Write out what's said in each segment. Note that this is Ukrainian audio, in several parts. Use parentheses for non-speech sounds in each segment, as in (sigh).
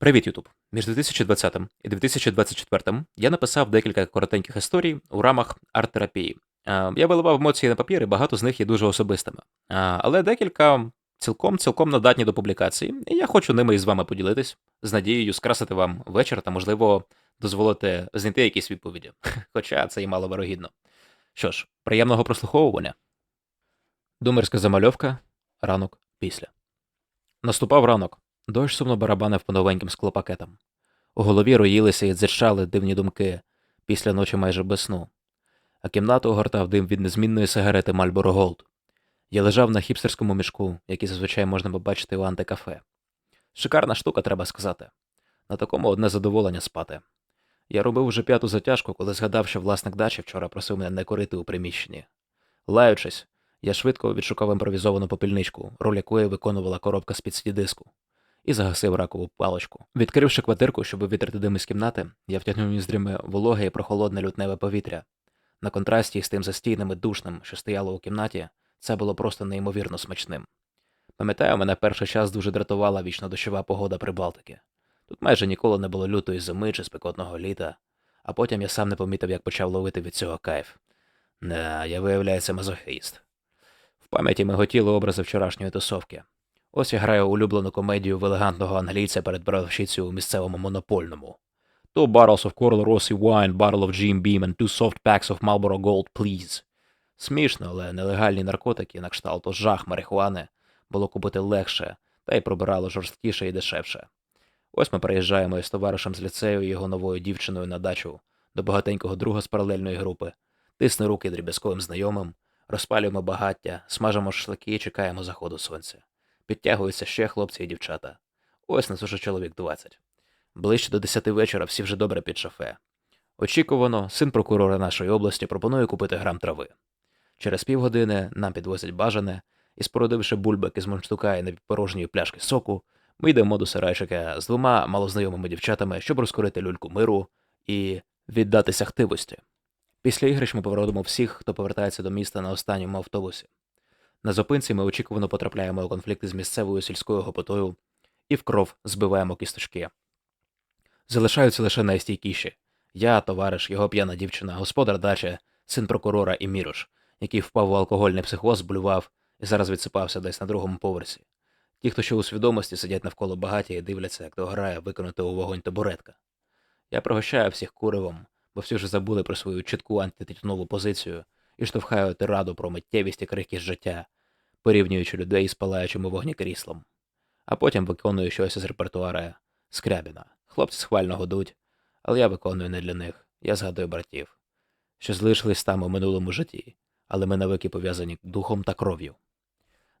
Привіт, Ютуб! Між 2020 і 2024 я написав декілька коротеньких історій у рамах арт-терапії. Е, Я виливав емоції на папір, і багато з них є дуже особистими. Е, Але декілька цілком цілком надатні до публікації, і я хочу ними із вами поділитись з надією скрасити вам вечір та, можливо, дозволити знайти якісь відповіді. (laughs) Хоча це і маловирогідно. Що ж, приємного прослуховування. Думерська замальовка. Ранок після. Наступав ранок. Дощ сумно барабанив по новеньким склопакетам. У голові роїлися і дзерчали дивні думки після ночі майже без сну, а кімнату огортав дим від незмінної сигарети Marlboro Gold. Я лежав на хіпстерському мішку, який зазвичай можна побачити у антикафе. Шикарна штука, треба сказати. На такому одне задоволення спати. Я робив уже п'яту затяжку, коли згадав, що власник дачі вчора просив мене не курити у приміщенні. Лаючись, я швидко відшукав імпровізовану попільничку, роль якої виконувала коробка з під CD-диску і загасив ракову паличку. Відкривши квартирку, щоб витрати дим із кімнати, я втягнув ніздріми вологе і прохолодне лютневе повітря. На контрасті з тим застійним і душним, що стояло у кімнаті, це було просто неймовірно смачним. Пам'ятаю, мене перший час дуже дратувала вічно дощова погода Прибалтики. Тут майже ніколи не було лютої зими чи спекотного літа, а потім я сам не помітив, як почав ловити від цього кайф. Не, я виявляється мазохист. В пам'яті миготіли образи вчорашньої тусовки. Ось я граю улюблену комедію в елегантного англійця перед продавщицею у місцевому монопольному. Two bottles of Coral Rossi wine, bottle of Jim Beam and two soft packs of Marlboro Gold, please. Смішно, але нелегальні наркотики на кшталт жах марихуани було купити легше, та й пробирало жорсткіше і дешевше. Ось ми приїжджаємо із товаришем з ліцею і його новою дівчиною на дачу до багатенького друга з паралельної групи, тисне руки дріб'язковим знайомим, розпалюємо багаття, смажимо шашлики і чекаємо заходу сонця. Підтягуються ще хлопці і дівчата. Ось нас уже чоловік 20. Ближче до 10 вечора всі вже добре під шофе. Очікувано, син прокурора нашої області пропонує купити грам трави. Через півгодини нам підвозять бажане, і спорудивши бульбик із мундштука і напівпорожньої пляшки соку, ми йдемо до сарайчика з двома малознайомими дівчатами, щоб розкорити люльку миру і віддатися хтивості. Після ігрищ ми поводимо всіх, хто повертається до міста на останньому автобусі. На зупинці ми очікувано потрапляємо у конфлікти з місцевою сільською гопотою і в кров збиваємо кісточки. Залишаються лише найстійкіші я, товариш, його п'яна дівчина, господар дачі, син прокурора і Мірош, який впав у алкогольний психоз, блював і зараз відсипався десь на другому поверсі. Ті, хто ще у свідомості сидять навколо багаті і дивляться, як то грає виконати у вогонь табуретка. Я пригощаю всіх куривом, бо всі вже забули про свою чітку антитютюнову позицію і штовхаю тираду про миттєвість і крихкість життя, порівнюючи людей із палаючим у вогні кріслом. А потім виконую щось із репертуара Скрябіна. Хлопці схвально годуть, але я виконую не для них. Я згадую братів, що залишились там у минулому житті, але ми навики пов'язані духом та кров'ю.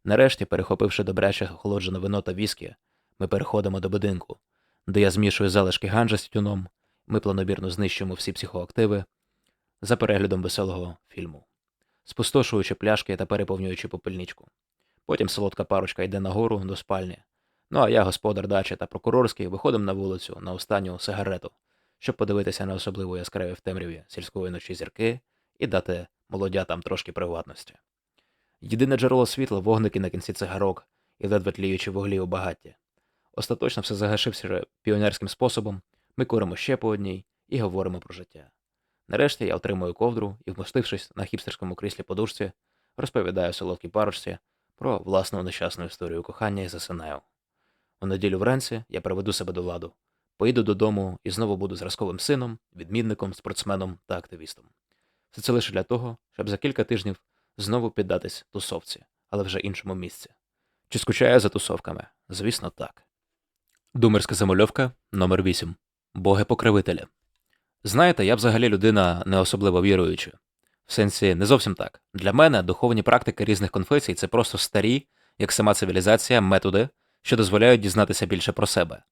Нарешті, перехопивши добряче охолоджене вино та віскі, ми переходимо до будинку, де я змішую залишки ганжа з тютюном, ми планомірно знищуємо всі психоактиви за переглядом веселого фільму, спустошуючи пляшки та переповнюючи попельничку. Потім солодка парочка йде нагору до спальні. Ну а я, господар дачі та прокурорський, виходимо на вулицю на останню сигарету, щоб подивитися на особливо яскраві в темряві сільської ночі зірки і дати молодятам трошки приватності. Єдине джерело світла вогники на кінці цигарок і ледве тліючі вуглі у багатті. Остаточно все загашився піонерським способом, ми куримо ще по одній і говоримо про життя. Нарешті я отримую ковдру і, вмостившись на хіпстерському кріслі подушці, розповідаю солодкій парочці про власну нещасну історію кохання і засинаю. У неділю вранці я приведу себе до ладу, поїду додому і знову буду зразковим сином, відмінником, спортсменом та активістом. Все це лише для того, щоб за кілька тижнів знову піддатись тусовці, але вже іншому місці. Чи скучаю за тусовками? Звісно, так. Думерська замальовка номер 8 Боги покровителі. Знаєте, я взагалі людина не особливо віруюча. В сенсі, не зовсім так. Для мене духовні практики різних конфесій це просто старі, як сама цивілізація, методи, що дозволяють дізнатися більше про себе.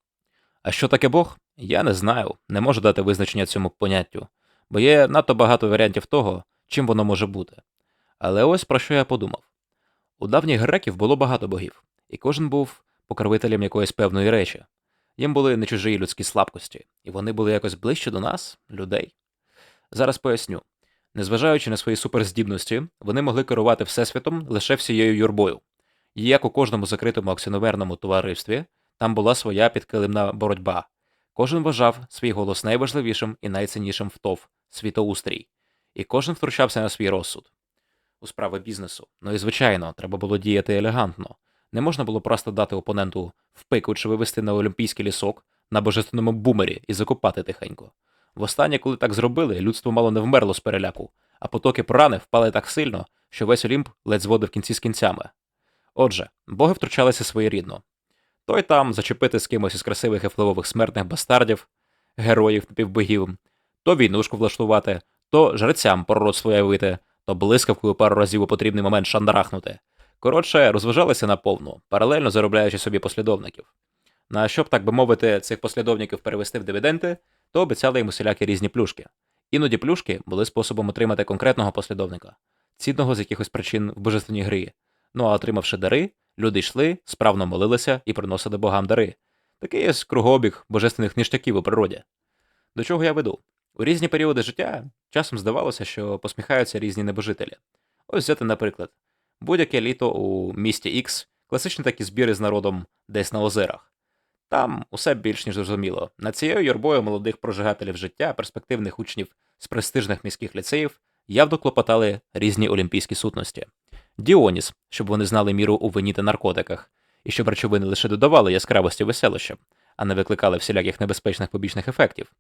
А що таке Бог? Я не знаю, не можу дати визначення цьому поняттю, бо є надто багато варіантів того, чим воно може бути. Але ось про що я подумав: у давніх греків було багато богів, і кожен був покровителем якоїсь певної речі. Їм були не чужі людські слабкості, і вони були якось ближче до нас, людей. Зараз поясню. Незважаючи на свої суперздібності, вони могли керувати Всесвітом лише всією юрбою. І як у кожному закритому акціонерному товаристві, Там була своя підкилимна боротьба. Кожен вважав свій голос найважливішим і найціннішим в ТОВ світоустрій, і кожен втручався на свій розсуд у справи бізнесу. Ну і звичайно, треба було діяти елегантно. Не можна було просто дати опоненту в пику чи вивести на олімпійський лісок на божественному бумері і закопати тихенько. Востаннє, коли так зробили, людство мало не вмерло з переляку, а потоки прани впали так сильно, що весь Олімп ледь зводив кінці з кінцями. Отже, боги втручалися своєрідно. Той там зачепити з кимось із красивих і впливових смертних бастардів, героїв напівбогів, то війнушку влаштувати, то жрецям пророцтво явити, то блискавкою пару разів у потрібний момент шандарахнути. Коротше, розважалися наповну, паралельно заробляючи собі послідовників. На щоб, так би мовити, цих послідовників перевести в дивіденти, то обіцяли їм усілякі різні плюшки. Іноді плюшки були способом отримати конкретного послідовника, цінного з якихось причин в божественній грі. Ну а отримавши дари, люди йшли, справно молилися і приносили богам дари. Такий є кругообіг божественних ніштяків у природі. До чого я веду? У різні періоди життя часом здавалося, що посміхаються різні небожителі. Ось взяти, наприклад, будь-яке літо у місті Ікс, класичні такі збіри з народом десь на озерах. Там усе більш ніж зрозуміло. Над цією юрбою молодих прожигателів життя, перспективних учнів з престижних міських ліцеїв, явно клопотали різні олімпійські сутності. Діоніс, щоб вони знали міру у вині та наркотиках, і щоб речовини лише додавали яскравості веселища, а не викликали всіляких небезпечних побічних ефектів.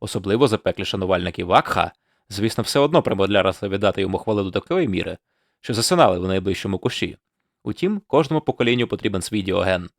Особливо запеклі шанувальники Вакха, звісно, все одно примодлялися віддати йому хвали до такої міри, що засинали в найближчому кущі. Утім, кожному поколінню потрібен свій діоген.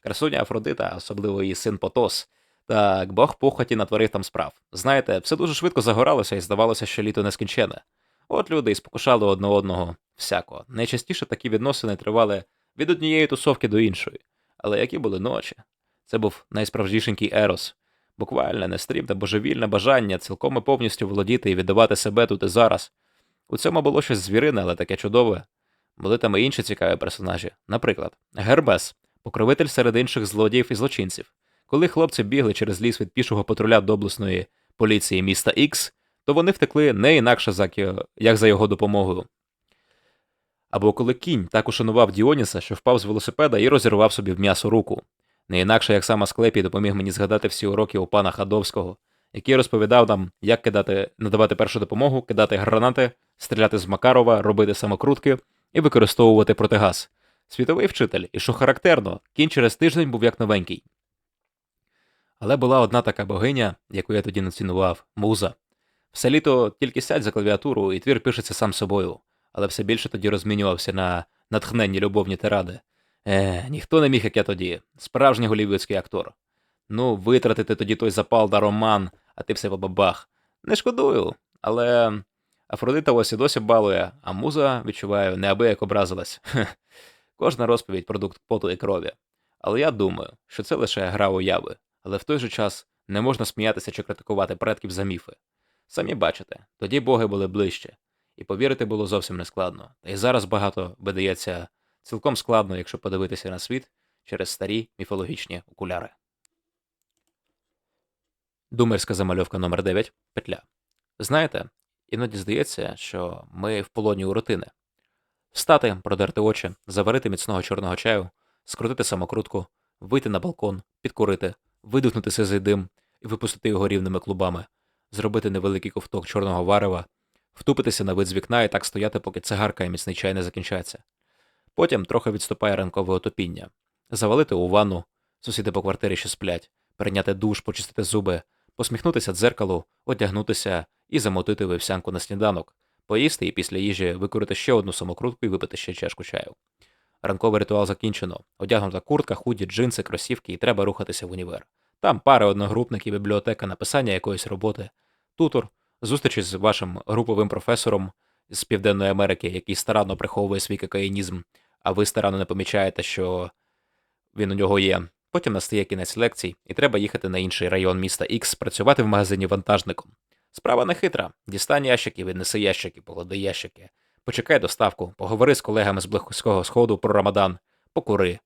Красуня Афродита, особливо її син Потос, так Бог похоті натворив там справ. Знаєте, все дуже швидко загоралося і здавалося, що літо нескінчене. От люди і спокушали одне одного всяко. Найчастіше такі відносини тривали від однієї тусовки до іншої. Але які були ночі? Це був найсправжнішенький ерос, буквально нестрібне божевільне бажання цілком і повністю володіти і віддавати себе тут і зараз. У цьому було щось звірине, але таке чудове. Були там і інші цікаві персонажі. Наприклад, Гербес, покровитель серед інших злодіїв і злочинців. Коли хлопці бігли через ліс від пішого патруля до обласної поліції міста Ікс, то вони втекли не інакше, як за його допомогою. Або коли кінь так ушанував Діоніса, що впав з велосипеда і розірвав собі в м'ясо руку. Не інакше як сам Асклепій допоміг мені згадати всі уроки у пана Хадовського, який розповідав нам, як кидати, надавати першу допомогу, кидати гранати, стріляти з Макарова, робити самокрутки і використовувати протигаз. Світовий вчитель, і що характерно, кінь через тиждень був як новенький. Але була одна така богиня, яку я тоді не цінував муза. Все літо тільки сядь за клавіатуру, і твір пишеться сам собою, але все більше тоді розмінювався на натхненні любовні тиради. Е, ніхто не міг, як я тоді, справжній голівудський актор. Ну, витратити тоді той запал на роман, а ти все бабах. Не шкодую, але Афродита ось і досі балує, а муза, відчуваю, неабияк образилась. (laughs) Кожна розповідь продукт поту і крові. Але я думаю, що це лише гра уяви, але в той же час не можна сміятися чи критикувати предків за міфи. Самі бачите, тоді боги були ближче, і повірити було зовсім нескладно, та й зараз багато видається цілком складно, якщо подивитися на світ через старі міфологічні окуляри. Думерська замальовка номер 9 Петля. Знаєте, іноді здається, що ми в полоні у рутини. Встати, продерти очі, заварити міцного чорного чаю, скрутити самокрутку, вийти на балкон, підкурити, видихнути сизий дим і випустити його рівними клубами, зробити невеликий ковток чорного варева, втупитися на вид з вікна і так стояти, поки цигарка і міцний чай не закінчаться. Потім трохи відступає ранкове отопіння, завалити у ванну, сусіди по квартирі що сплять, прийняти душ, почистити зуби, посміхнутися дзеркалу, одягнутися і замотити вівсянку на сніданок, поїсти і після їжі викурити ще одну самокрутку і випити ще чашку чаю. Ранковий ритуал закінчено. Одягнута куртка, худі, джинси, кросівки, і треба рухатися в універ. Там пари одногрупників, бібліотека, написання якоїсь роботи, тутор, зустрічі з вашим груповим професором з Південної Америки, який старанно приховує свій кокаїнізм, а ви старанно не помічаєте, що він у нього є. Потім настає кінець лекцій, і треба їхати на інший район міста Ікс, працювати в магазині вантажником. Справа не хитра. Дістань ящики, віднеси ящики, погоди ящики. Почекай доставку, поговори з колегами з близького сходу про Рамадан, покури.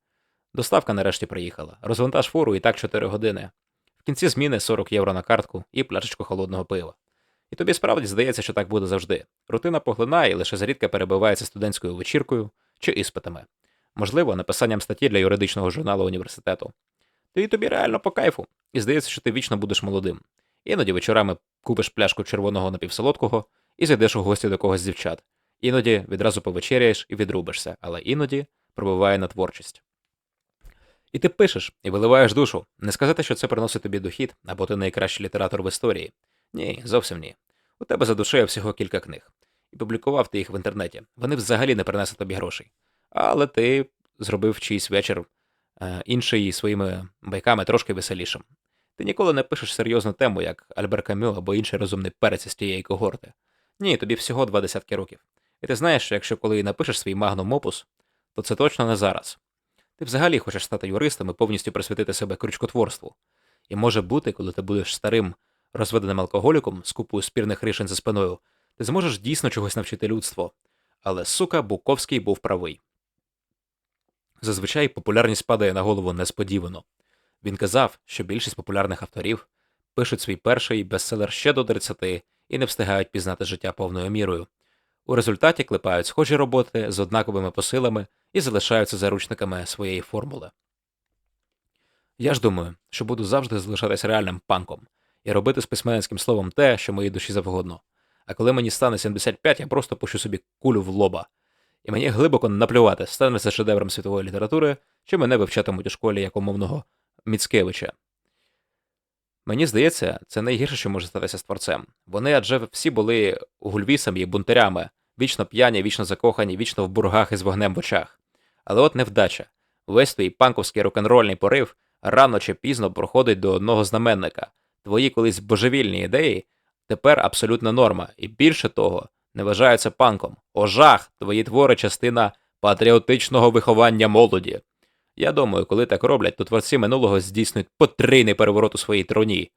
Доставка нарешті приїхала. Розвантаж фуру і так 4 години. В кінці зміни 40 євро на картку і пляшечку холодного пива. І тобі справді здається, що так буде завжди. Рутина поглинає і лише зрідка перебивається студентською вечіркою чи іспитами, можливо, написанням статті для юридичного журналу університету. тоді тобі реально по кайфу, і здається, що ти вічно будеш молодим. Іноді вечорами купиш пляшку червоного напівсолодкого і зайдеш у гості до когось з дівчат. Іноді відразу повечеряєш і відрубишся, але іноді пробиває на творчість. І ти пишеш і виливаєш душу. Не сказати, що це приносить тобі дохід, або ти найкращий літератор в історії. Ні, зовсім ні. У тебе за душею всього кілька книг. І публікував ти їх в інтернеті. Вони взагалі не принесли тобі грошей. Але ти зробив чийсь вечір е, інший своїми байками трошки веселішим. Ти ніколи не пишеш серйозну тему, як Альбер Камю або інший розумний перець з тієї когорти. Ні, тобі всього два десятки років. І ти знаєш, що якщо коли напишеш свій магнум опус, то це точно не зараз. Ти взагалі хочеш стати юристом і повністю присвятити себе крючкотворству. І може бути, коли ти будеш старим розведеним алкоголіком з купою спірних рішень за спиною, ти зможеш дійсно чогось навчити людство. Але сука, Буковський був правий. Зазвичай популярність падає на голову несподівано. Він казав, що більшість популярних авторів пишуть свій перший бестселер ще до 30 і не встигають пізнати життя повною мірою. У результаті клепають схожі роботи з однаковими посилами і залишаються заручниками своєї формули. Я ж думаю, що буду завжди залишатись реальним панком і робити з письменницьким словом те, що моїй душі завгодно. А коли мені стане 75, я просто пущу собі кулю в лоба. І мені глибоко наплювати, стане це шедевром світової літератури, чи мене вивчатимуть у школі як умовного Міцкевича. Мені здається, це найгірше, що може статися з творцем. Вони адже всі були гульвісами і бунтарями, вічно п'яні, вічно закохані, вічно в бургах із вогнем в очах. Але от невдача. Весь твій панковський рок-н-рольний порив рано чи пізно проходить до одного знаменника. Твої колись божевільні ідеї тепер абсолютна норма, і більше того, не вважаються панком. О жах! Твої твори частина патріотичного виховання молоді. Я думаю, коли так роблять, то творці минулого здійснюють потрійний переворот у своїй троні.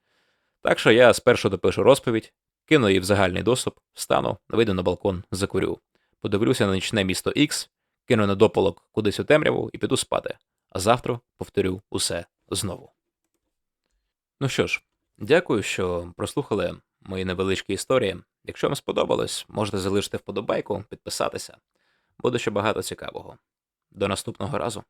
Так що я спершу допишу розповідь, кину її в загальний доступ, встану, вийду на балкон, закурю, подивлюся на нічне місто Ікс, кину на дополок кудись у темряву і піду спати. А завтра повторю усе знову. Ну що ж, дякую, що прослухали мої невеличкі історії. Якщо вам сподобалось, можете залишити вподобайку, підписатися. Буде ще багато цікавого. До наступного разу.